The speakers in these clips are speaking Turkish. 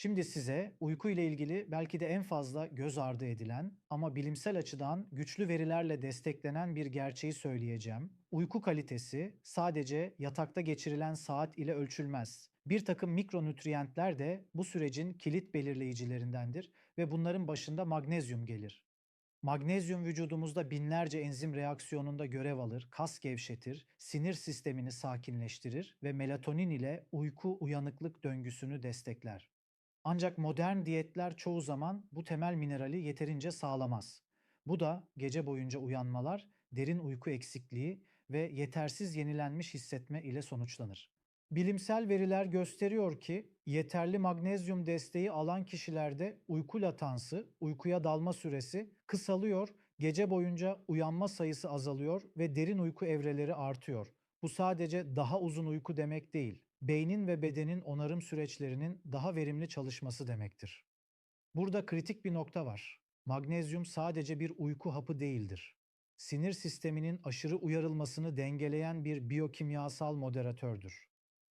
Şimdi size uyku ile ilgili belki de en fazla göz ardı edilen ama bilimsel açıdan güçlü verilerle desteklenen bir gerçeği söyleyeceğim. Uyku kalitesi sadece yatakta geçirilen saat ile ölçülmez. Bir takım mikronütriyentler de bu sürecin kilit belirleyicilerindendir ve bunların başında magnezyum gelir. Magnezyum vücudumuzda binlerce enzim reaksiyonunda görev alır, kas gevşetir, sinir sistemini sakinleştirir ve melatonin ile uyku uyanıklık döngüsünü destekler. Ancak modern diyetler çoğu zaman bu temel minerali yeterince sağlamaz. Bu da gece boyunca uyanmalar, derin uyku eksikliği ve yetersiz yenilenmiş hissetme ile sonuçlanır. Bilimsel veriler gösteriyor ki yeterli magnezyum desteği alan kişilerde uyku latansı, uykuya dalma süresi kısalıyor, gece boyunca uyanma sayısı azalıyor ve derin uyku evreleri artıyor. Bu sadece daha uzun uyku demek değil, beynin ve bedenin onarım süreçlerinin daha verimli çalışması demektir. Burada kritik bir nokta var. Magnezyum sadece bir uyku hapı değildir. Sinir sisteminin aşırı uyarılmasını dengeleyen bir biyokimyasal moderatördür.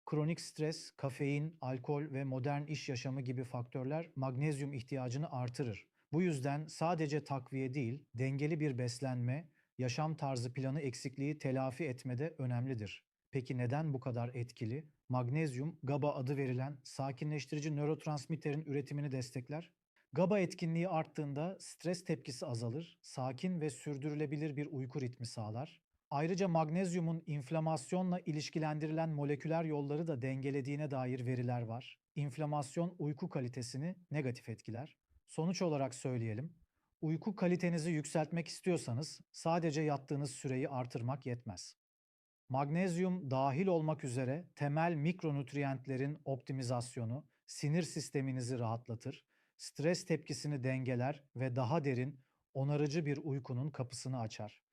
Kronik stres, kafein, alkol ve modern iş yaşamı gibi faktörler magnezyum ihtiyacını artırır. Bu yüzden sadece takviye değil, dengeli bir beslenme, yaşam tarzı planı eksikliği telafi etmede önemlidir. Peki neden bu kadar etkili? Magnezyum, GABA adı verilen sakinleştirici nörotransmitterin üretimini destekler. GABA etkinliği arttığında stres tepkisi azalır, sakin ve sürdürülebilir bir uyku ritmi sağlar. Ayrıca magnezyumun inflamasyonla ilişkilendirilen moleküler yolları da dengelediğine dair veriler var. İnflamasyon uyku kalitesini negatif etkiler. Sonuç olarak söyleyelim, uyku kalitenizi yükseltmek istiyorsanız sadece yattığınız süreyi artırmak yetmez. Magnezyum dahil olmak üzere temel mikronütriyentlerin optimizasyonu sinir sisteminizi rahatlatır, stres tepkisini dengeler ve daha derin, onarıcı bir uykunun kapısını açar.